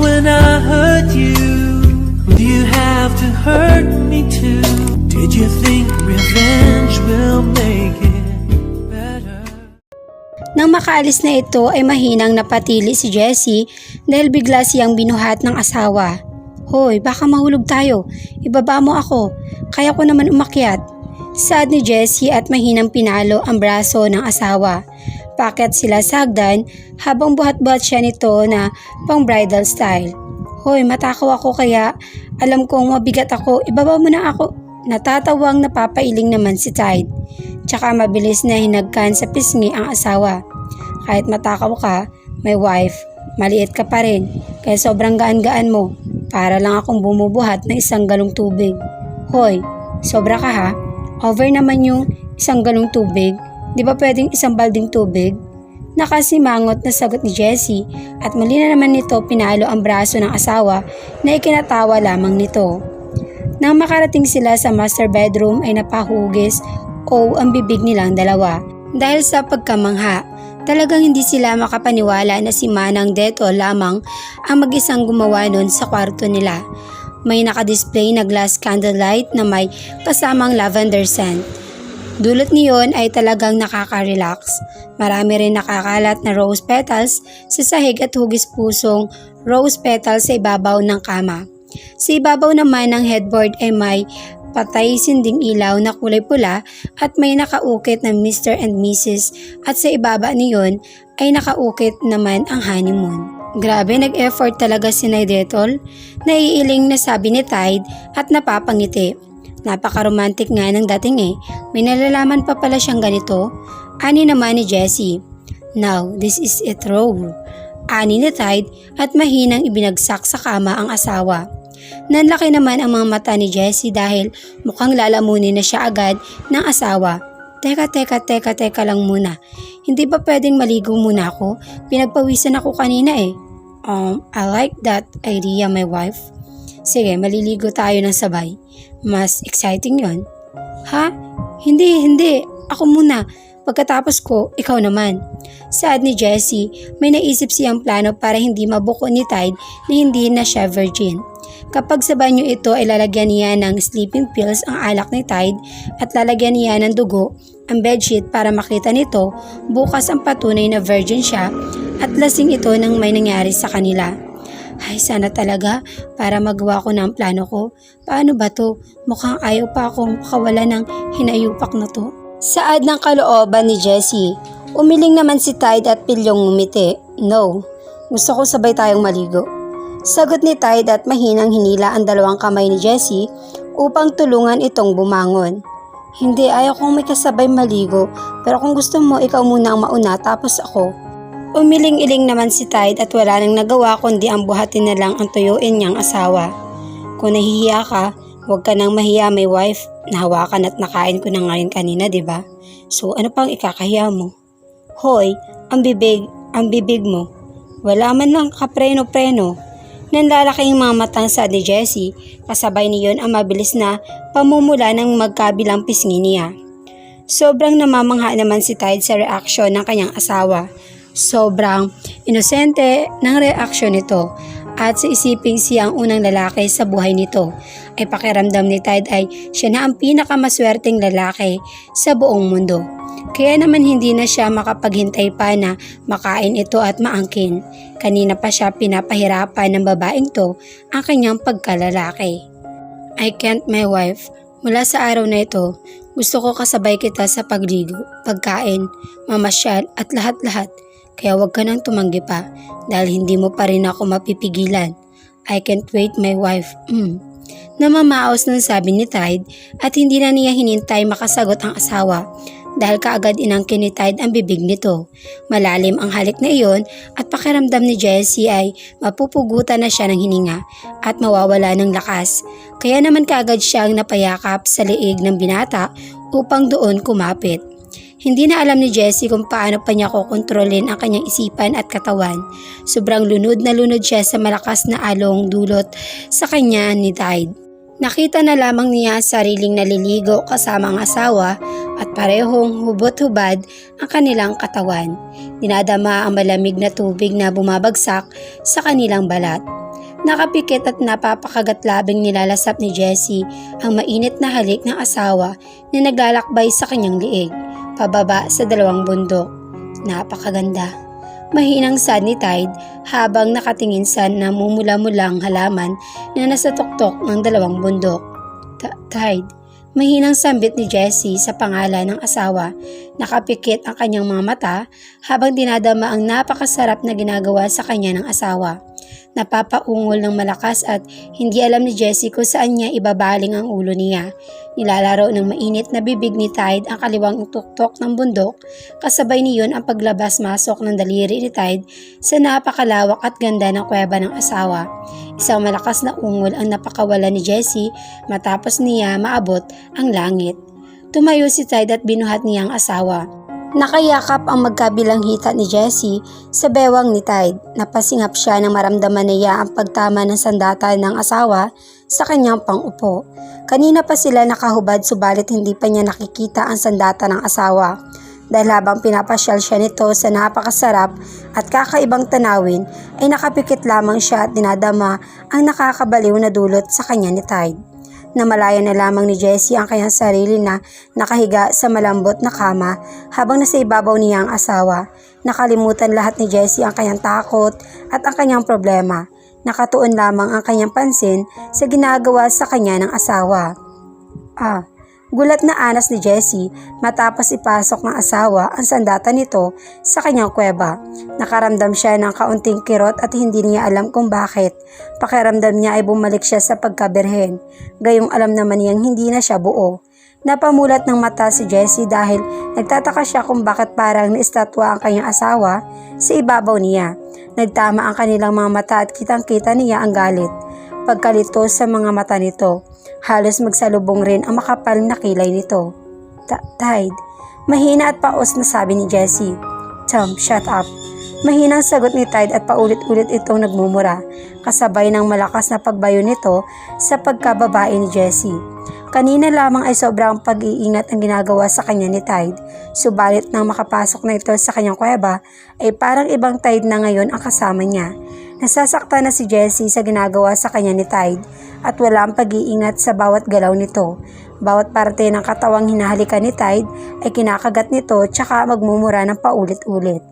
when I hurt you? Do you have to hurt me too? Did you think revenge will make it better? Nang makaalis na ito ay mahinang napatili si Jessie dahil bigla siyang binuhat ng asawa. Hoy, baka mahulog tayo. Ibaba mo ako. Kaya ko naman umakyat. Sad ni Jessie at mahinang pinalo ang braso ng asawa. Paket sila sa hagdan habang buhat-buhat siya nito na pang bridal style. Hoy, matakaw ako kaya alam kong mabigat ako. Ibaba mo na ako. Natatawang napapailing naman si Tide. Tsaka mabilis na hinagkan sa pisngi ang asawa. Kahit matakaw ka, may wife, maliit ka pa rin. Kaya sobrang gaan-gaan mo. Para lang akong bumubuhat ng isang galong tubig. Hoy, sobra ka ha? Over naman yung isang galong tubig. Di ba pwedeng isang balding tubig? Nakasimangot na sagot ni Jessie at muli na naman nito pinalo ang braso ng asawa na ikinatawa lamang nito. Nang makarating sila sa master bedroom ay napahugis o ang bibig nilang dalawa. Dahil sa pagkamangha, talagang hindi sila makapaniwala na si Manang Deto lamang ang mag-isang gumawa nun sa kwarto nila. May nakadisplay na glass candlelight na may kasamang lavender scent. Dulot niyon ay talagang nakaka-relax. Marami rin nakakalat na rose petals sa sahig at hugis pusong rose petals sa ibabaw ng kama. Sa ibabaw naman ng headboard ay may patay sinding ilaw na kulay pula at may nakaukit na Mr. and Mrs. at sa ibaba niyon ay nakaukit naman ang honeymoon. Grabe nag-effort talaga si Naidetol. Naiiling na sabi ni Tide at napapangiti. Napaka-romantic nga ng dating eh. May nalalaman pa pala siyang ganito. Ani naman ni Jessie. Now, this is it raw. Ani ni Tide at mahinang ibinagsak sa kama ang asawa. Nanlaki naman ang mga mata ni Jessie dahil mukhang lalamunin na siya agad ng asawa. Teka, teka, teka, teka lang muna. Hindi ba pwedeng maligo muna ako? Pinagpawisan ako kanina eh. Um, I like that idea, my wife. Sige, maliligo tayo ng sabay. Mas exciting yon. Ha? Hindi, hindi. Ako muna. Pagkatapos ko, ikaw naman. Sad ni Jessie, may naisip siyang plano para hindi mabuko ni Tide na hindi na siya virgin. Kapag sa banyo ito ay lalagyan niya ng sleeping pills ang alak ni Tide at lalagyan niya ng dugo ang bedsheet para makita nito bukas ang patunay na virgin siya at lasing ito nang may nangyari sa kanila. Ay, sana talaga para magawa ko ng plano ko. Paano ba to? Mukhang ayaw pa akong makawala ng hinayupak na to. Saad ng kalooban ni Jessie. Umiling naman si Tide at pilyong ngumiti. No, gusto ko sabay tayong maligo. Sagot ni Tide at mahinang hinila ang dalawang kamay ni Jessie upang tulungan itong bumangon. Hindi, ayaw kong may kasabay maligo, pero kung gusto mo, ikaw muna ang mauna tapos ako. Umiling-iling naman si Tide at wala nang nagawa kundi ang buhatin na lang ang tuyuin niyang asawa. Kung nahihiya ka, huwag ka nang mahiya may wife. Nahawakan at nakain ko na nga rin kanina, di ba? So ano pang ikakahiya mo? Hoy, ang bibig, ang bibig mo. Wala man lang kapreno-preno. Nanlalaki ang mga matang sa ni Jessie, kasabay niyon ang mabilis na pamumula ng magkabilang pisngi niya. Sobrang namamangha naman si Tide sa reaksyon ng kanyang asawa. Sobrang inosente ng reaksyon nito at sa isiping siyang unang lalaki sa buhay nito ay pakiramdam ni Tide ay siya na ang pinakamaswerteng lalaki sa buong mundo. Kaya naman hindi na siya makapaghintay pa na makain ito at maangkin. Kanina pa siya pinapahirapan ng babaeng to ang kanyang pagkalalaki. I can't my wife. Mula sa araw na ito, gusto ko kasabay kita sa pagligo, pagkain, mamasyal at lahat-lahat. Kaya wag ka nang tumanggi pa dahil hindi mo pa rin ako mapipigilan. I can't wait my wife. Mm. Namamaos ng sabi ni Tide at hindi na niya hinintay makasagot ang asawa dahil kaagad inangkin ni Tide ang bibig nito. Malalim ang halik na iyon at pakiramdam ni Jessie ay mapupugutan na siya ng hininga at mawawala ng lakas. Kaya naman kaagad siyang napayakap sa liig ng binata upang doon kumapit. Hindi na alam ni Jessie kung paano pa niya kokontrolin ang kanyang isipan at katawan. Sobrang lunod na lunod siya sa malakas na along dulot sa kanya ni Tide. Nakita na lamang niya sariling naliligo kasama ang asawa at parehong hubot-hubad ang kanilang katawan. Dinadama ang malamig na tubig na bumabagsak sa kanilang balat. Nakapikit at napapakagat-labing nilalasap ni Jessie ang mainit na halik ng asawa na naglalakbay sa kanyang liig, pababa sa dalawang bundok. Napakaganda. Mahinang sad ni Tide habang nakatingin sa namumula-mulang halaman na nasa tuktok ng dalawang bundok. Ta- Tide, mahinang sambit ni Jessie sa pangalan ng asawa. Nakapikit ang kanyang mga mata habang dinadama ang napakasarap na ginagawa sa kanya ng asawa. Napapaungol ng malakas at hindi alam ni Jessie kung saan niya ibabaling ang ulo niya. Nilalaro ng mainit na bibig ni Tide ang kaliwang tuktok ng bundok, kasabay niyon ang paglabas-masok ng daliri ni Tide sa napakalawak at ganda ng kuweba ng asawa. Isang malakas na ungol ang napakawala ni Jessie matapos niya maabot ang langit. Tumayo si Tide at binuhat niya ang asawa. Nakayakap ang magkabilang hita ni Jessie sa bewang ni Tide. Napasingap siya nang maramdaman niya ang pagtama ng sandata ng asawa sa kanyang pangupo. Kanina pa sila nakahubad subalit hindi pa niya nakikita ang sandata ng asawa. Dahil habang pinapasyal siya nito sa napakasarap at kakaibang tanawin ay nakapikit lamang siya at dinadama ang nakakabaliw na dulot sa kanya ni Tide. Namalaya na lamang ni Jessie ang kanyang sarili na nakahiga sa malambot na kama habang nasa ibabaw niya ang asawa. Nakalimutan lahat ni Jessie ang kanyang takot at ang kanyang problema. Nakatuon lamang ang kanyang pansin sa ginagawa sa kanya ng asawa. Ah, gulat na anas ni Jessie matapos ipasok ng asawa ang sandata nito sa kanyang kuweba. Nakaramdam siya ng kaunting kirot at hindi niya alam kung bakit. Pakiramdam niya ay bumalik siya sa pagkabirhen. Gayong alam naman niyang hindi na siya buo. Napamulat ng mata si Jessie dahil nagtataka siya kung bakit parang naistatwa ang kanyang asawa sa ibabaw niya. Nagtama ang kanilang mga mata at kitang-kita niya ang galit. Pagkalito sa mga mata nito, halos magsalubong rin ang makapal na kilay nito. Tide, mahina at paos na sabi ni Jessie. Tom, shut up. Mahinang sagot ni Tide at paulit-ulit itong nagmumura, kasabay ng malakas na pagbayo nito sa pagkababae ni Jessie. Kanina lamang ay sobrang pag-iingat ang ginagawa sa kanya ni Tide, subalit nang makapasok na ito sa kanyang kuweba ay parang ibang Tide na ngayon ang kasama niya. Nasasaktan na si Jessie sa ginagawa sa kanya ni Tide at wala ang pag-iingat sa bawat galaw nito. Bawat parte ng katawang hinahalikan ni Tide ay kinakagat nito tsaka magmumura ng paulit-ulit.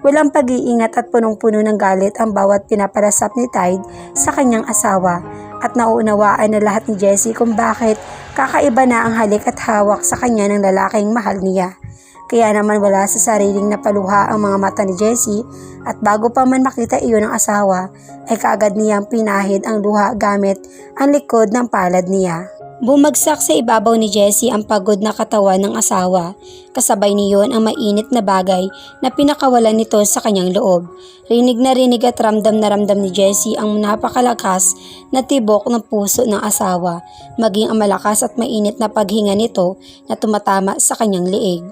Walang pag-iingat at punong-puno ng galit ang bawat pinapalasap ni Tide sa kanyang asawa at nauunawaan na lahat ni Jessie kung bakit kakaiba na ang halik at hawak sa kanya ng lalaking mahal niya. Kaya naman wala sa sariling napaluha ang mga mata ni Jessie at bago pa man makita iyon ng asawa ay kaagad niyang pinahid ang luha gamit ang likod ng palad niya. Bumagsak sa ibabaw ni Jessie ang pagod na katawan ng asawa. Kasabay niyon ang mainit na bagay na pinakawalan nito sa kanyang loob. Rinig na rinig at ramdam na ramdam ni Jessie ang napakalakas na tibok ng puso ng asawa, maging ang malakas at mainit na paghinga nito na tumatama sa kanyang liig.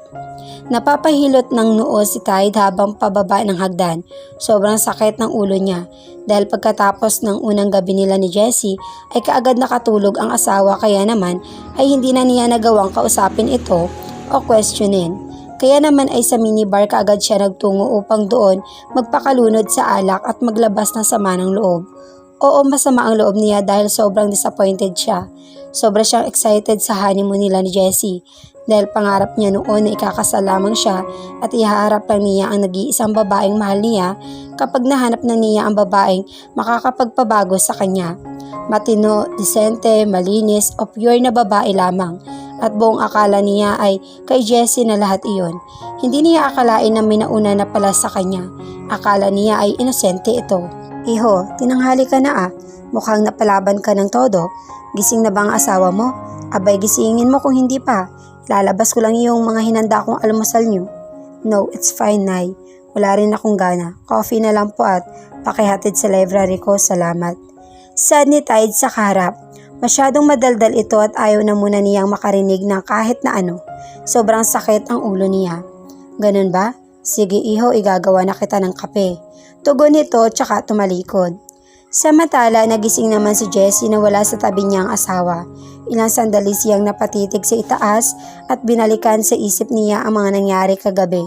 Napapahilot ng noo si Tide habang pababa ng hagdan. Sobrang sakit ng ulo niya dahil pagkatapos ng unang gabi nila ni Jessie ay kaagad nakatulog ang asawa kaya naman ay hindi na niya nagawang kausapin ito o questionin. Kaya naman ay sa minibar kaagad siya nagtungo upang doon magpakalunod sa alak at maglabas ng sama ng loob. Oo, masama ang loob niya dahil sobrang disappointed siya. Sobra siyang excited sa honeymoon nila ni Jessie dahil pangarap niya noon na ikakasal lamang siya at ihaharap lang niya ang nag-iisang babaeng mahal niya kapag nahanap na niya ang babaeng makakapagpabago sa kanya. Matino, disente, malinis o pure na babae lamang at buong akala niya ay kay Jessie na lahat iyon. Hindi niya akalain na may nauna na pala sa kanya. Akala niya ay inosente ito. Iho, tinanghali ka na ah. Mukhang napalaban ka ng todo. Gising na ba ang asawa mo? Abay gisingin mo kung hindi pa. Lalabas ko lang yung mga hinanda kong almusal niyo. No, it's fine, Nay. Wala rin akong gana. Coffee na lang po at pakihatid sa library ko. Salamat. Sad ni Tide sa karap. Masyadong madaldal ito at ayaw na muna niyang makarinig ng kahit na ano. Sobrang sakit ang ulo niya. Ganun ba? Sige iho, igagawa na kita ng kape. Tugon nito tsaka tumalikod. Samantala, nagising naman si Jessie na wala sa tabi niyang asawa. Ilang sandali siyang napatitig sa itaas at binalikan sa isip niya ang mga nangyari kagabi.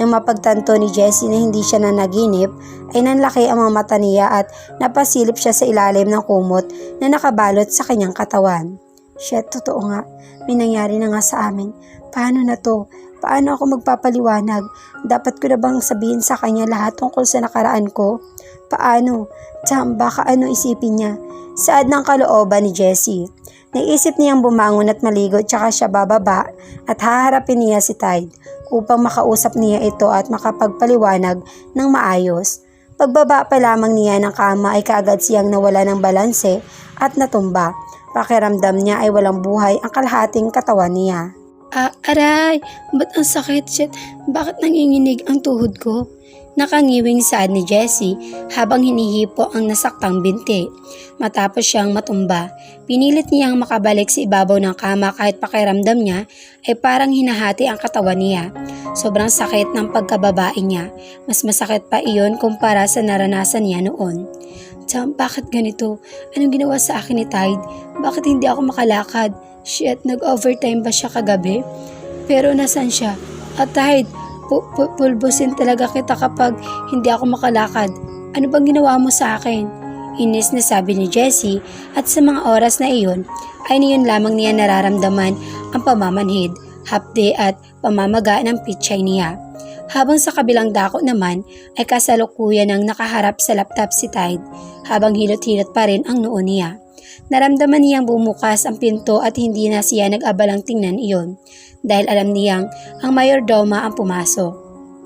Nang mapagtanto ni Jessie na hindi siya nanaginip, ay nanlaki ang mga mata niya at napasilip siya sa ilalim ng kumot na nakabalot sa kanyang katawan. Shit, totoo nga. May nangyari na nga sa amin. Paano na to? Paano ako magpapaliwanag? Dapat ko na bang sabihin sa kanya lahat tungkol sa nakaraan ko? Paano? Tsam, baka ano isipin niya? Saad ng kalooban ni Jessie. Naisip niyang bumangon at maligo tsaka siya bababa at haharapin niya si Tide upang makausap niya ito at makapagpaliwanag ng maayos. Pagbaba pa lamang niya ng kama ay kaagad siyang nawala ng balanse at natumba. Pakiramdam niya ay walang buhay ang kalahating katawan niya. Ah, aray! Ba't ang sakit? Shit, bakit nanginginig ang tuhod ko? Nakangiwing saad ni Jessie habang hinihipo ang nasaktang binti. Matapos siyang matumba, pinilit niyang makabalik sa ibabaw ng kama kahit pakiramdam niya ay parang hinahati ang katawan niya. Sobrang sakit ng pagkababae niya. Mas masakit pa iyon kumpara sa naranasan niya noon. Cham, bakit ganito? Anong ginawa sa akin ni Tide? Bakit hindi ako makalakad? Shit, nag-overtime ba siya kagabi? Pero nasan siya? At Tide, pu- pu- pulbusin talaga kita kapag hindi ako makalakad. Ano bang ginawa mo sa akin? Inis na sabi ni Jessie at sa mga oras na iyon ay niyon lamang niya nararamdaman ang pamamanhid, hapde at pamamaga ng pitchay niya. Habang sa kabilang dako naman ay kasalukuyan ng nakaharap sa laptop si Tide habang hilot-hilot pa rin ang noo niya. Naramdaman niyang bumukas ang pinto at hindi na siya nag-abalang tingnan iyon dahil alam niyang ang mayordoma ang pumasok.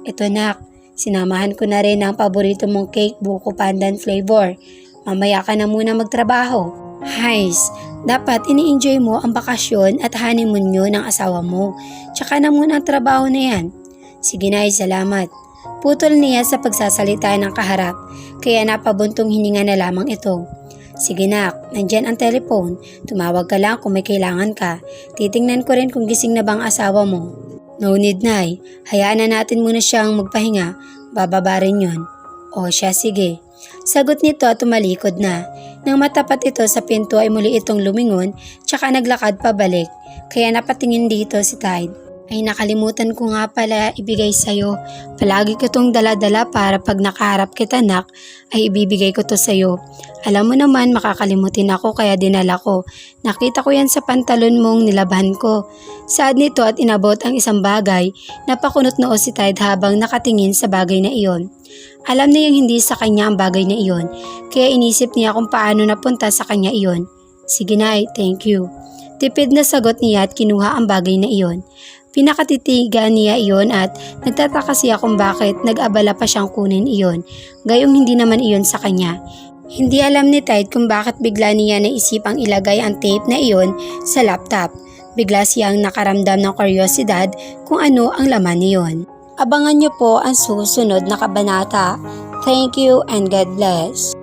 Ito nak, sinamahan ko na rin ang paborito mong cake buko pandan flavor. Mamaya ka na muna magtrabaho. Hays, dapat ini-enjoy mo ang bakasyon at honeymoon nyo ng asawa mo. Tsaka na muna ang trabaho na yan. Sige na, salamat. Putol niya sa pagsasalita ng kaharap, kaya napabuntong hininga na lamang ito. Sige nak, nandyan ang telephone. Tumawag ka lang kung may kailangan ka. Titingnan ko rin kung gising na bang asawa mo. No need na Hayaan na natin muna siyang magpahinga. Bababa rin yun. O siya sige. Sagot nito at tumalikod na. Nang matapat ito sa pinto ay muli itong lumingon tsaka naglakad pabalik. Kaya napatingin dito si Tide. Ay nakalimutan ko nga pala ibigay sa'yo. Palagi ko tong dala-dala para pag nakaharap kita nak ay ibibigay ko to sa'yo. Alam mo naman makakalimutin ako kaya dinala ko. Nakita ko yan sa pantalon mong nilaban ko. Saad nito at inabot ang isang bagay na pakunot noo si Tide habang nakatingin sa bagay na iyon. Alam niyang hindi sa kanya ang bagay na iyon, kaya inisip niya kung paano napunta sa kanya iyon. Sige na, thank you. Tipid na sagot niya at kinuha ang bagay na iyon. Pinakatitigan niya iyon at nagtataka siya kung bakit nag-abala pa siyang kunin iyon, gayong hindi naman iyon sa kanya. Hindi alam ni Tide kung bakit bigla niya naisipang ilagay ang tape na iyon sa laptop. Bigla siyang nakaramdam ng kuryosidad kung ano ang laman niyon. Abangan niyo po ang susunod na kabanata. Thank you and God bless.